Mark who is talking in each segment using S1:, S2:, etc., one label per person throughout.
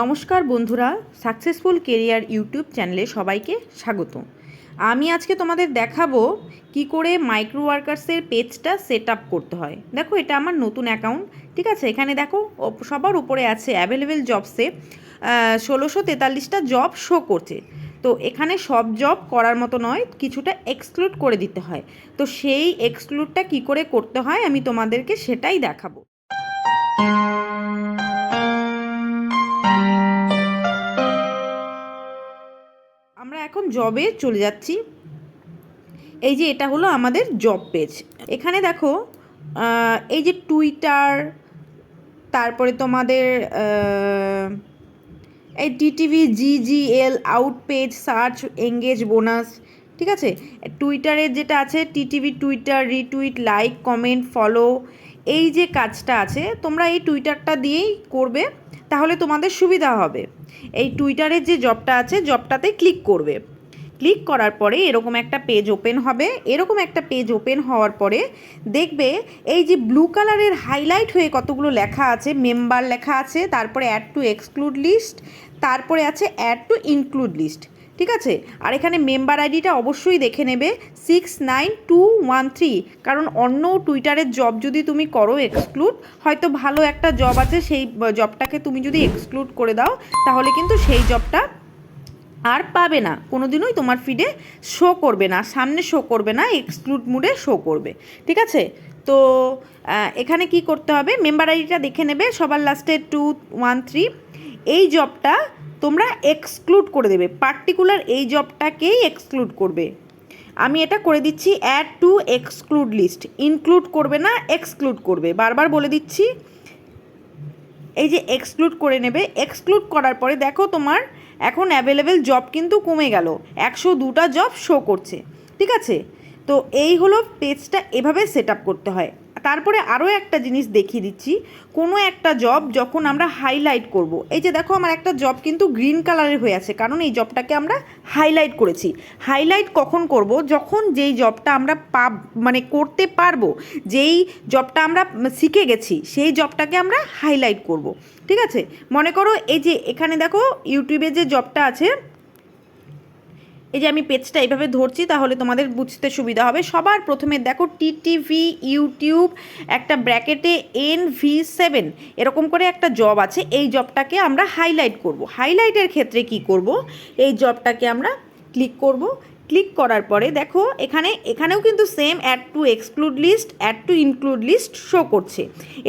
S1: নমস্কার বন্ধুরা successful career YouTube চ্যানেলে সবাইকে স্বাগত। আমি আজকে তোমাদের দেখাবো কি করে মাইক্রো ওয়ার্কার্সের পেজটা সেট আপ করতে হয়। দেখো, এটা আমার নতুন অ্যাকাউন্ট ঠিক আছে? এখানে দেখো সবার উপরে আছে অ্যাভেলেবেল জবসে ষোলোশো তেতাল্লিশটা জব শো করছে। তো এখানে সব জব করার মতো নয়, কিছুটা এক্সক্লুড করে দিতে হয়। তো সেই এক্সক্লুডটা কি করে করতে হয়, আমি তোমাদেরকে সেটাই দেখাবো। জবে চলে যাচ্ছি। এই যে এটা হলো আমাদের জব পেজ এখানে দেখো এই যে টুইটার তারপরে তোমাদের এই TTV GGL out page search engage bonus ঠিক আছে? টুইটারের যেটা আছে TTV Twitter retweet like comment follow এই যে কাজটা আছে, তোমরা এই টুইটারটা দিয়েই করবে, তাহলে তোমাদের সুবিধা হবে। এই টুইটারের যে জবটা আছে জবটাতে ক্লিক করবে। ক্লিক করার পরে এরকম একটা পেজ ওপেন হবে। এরকম একটা পেজ ওপেন হওয়ার পরে দেখবে এই যে ব্লু কালারের হাইলাইট হয়ে কতগুলো লেখা আছে, মেম্বার লেখা আছে, তারপরে অ্যাড টু এক্সক্লুড লিস্ট তারপরে আছে অ্যাড টু ইনক্লুড লিস্ট ঠিক আছে? আর এখানে মেম্বার আইডিটা অবশ্যই দেখে নেবে six nine two one three কারণ অন্য টুইটারের জব যদি তুমি করো এক্সক্লুড হয়তো ভালো একটা জব আছে, সেই জবটাকে তুমি যদি এক্সক্লুড করে দাও, তাহলে কিন্তু সেই জবটা আর পাবে না। কোনোদিনই তোমার ফিডে শো করবে না, সামনে শো করবে না এক্সক্লুড মুডে শো করবে। ঠিক আছে? তো এখানে কি করতে হবে? মেম্বার আইডিটা দেখে নেবে, সবার লাস্টে টু ওয়ান থ্রি এই জবটা তোমরা এক্সক্লুড করে দেবে। পার্টিকুলার এই জবটাকেই এক্সক্লুড করবে। আমি এটা করে দিচ্ছি add to exclude list include করবে না এক্সক্লুড করবে। বারবার বলে দিচ্ছি। এই যে এক্সক্লুড করে নেবে। এক্সক্লুড করার পরে দেখো তোমার এখন অ্যাভেলেবেল জব কিন্তু কমে গেল। একশো দুটা জব শো করছে। ঠিক আছে? তো এই হলো পেজটা এভাবে সেট আপ করতে হয়। তারপরে আরও একটা জিনিস দেখিয়ে দিচ্ছি। কোনো একটা জব যখন আমরা হাইলাইট করব, এই যে দেখো আমার একটা জব কিন্তু গ্রিন কালারের হয়ে আছে, কারণ এই জবটাকে আমরা হাইলাইট করেছি। হাইলাইট কখন করব? যখন যেই জবটা আমরা পাব মানে করতে পারব, যেই জবটা আমরা শিখে গেছি, সেই জবটাকে আমরা হাইলাইট করব। ঠিক আছে? মনে করো এই যে এখানে দেখো ইউটিউবে যে জবটা আছে এই যে আমি পেজটা এইভাবে ধরছি, তাহলে তোমাদের বুঝতে সুবিধা হবে। সবার প্রথমে দেখো টিটিভি ইউটিউব একটা ব্র্যাকেটে এন ভি সেভেন এরকম করে একটা জব আছে। এই জবটাকে আমরা হাইলাইট করব। হাইলাইটের ক্ষেত্রে কি করব? এই জবটাকে আমরা ক্লিক করব। ক্লিক করার পরে দেখো, এখানে, এখানেও কিন্তু same add to exclude list add to include list show করছে।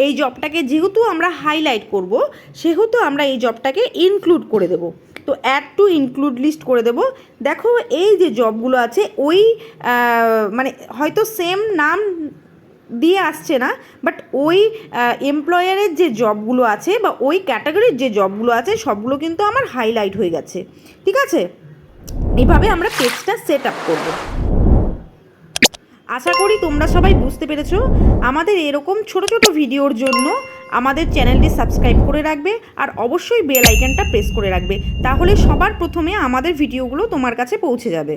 S1: এই জবটাকে যেহেতু আমরা হাইলাইট করব, সেহেতু আমরা এই জবটাকে ইনক্লুড করে দেব। তো অ্যাড টু ইনক্লুড লিস্ট করে দেব। দেখো এই যে জবগুলো আছে, ওই মানে হয়তো সেম নাম দিয়ে আসছে না বাট ওই এমপ্লয়ারের যে জবগুলো আছে বা ওই ক্যাটাগরির যে জবগুলো আছে, সবগুলো কিন্তু আমার হাইলাইট হয়ে গেছে। ঠিক আছে? এইভাবে আমরা পেজটা সেট আপ করব। আশা করি তোমরা সবাই বুঝতে পেরেছ। আমাদের এরকম ছোট ছোট ভিডিওর জন্য আমাদের চ্যানেলটি সাবস্ক্রাইব করে রাখবে আর অবশ্যই বেল আইকনটা প্রেস করে রাখবে, তাহলে সবার প্রথমে আমাদের ভিডিওগুলো তোমার কাছে পৌঁছে যাবে।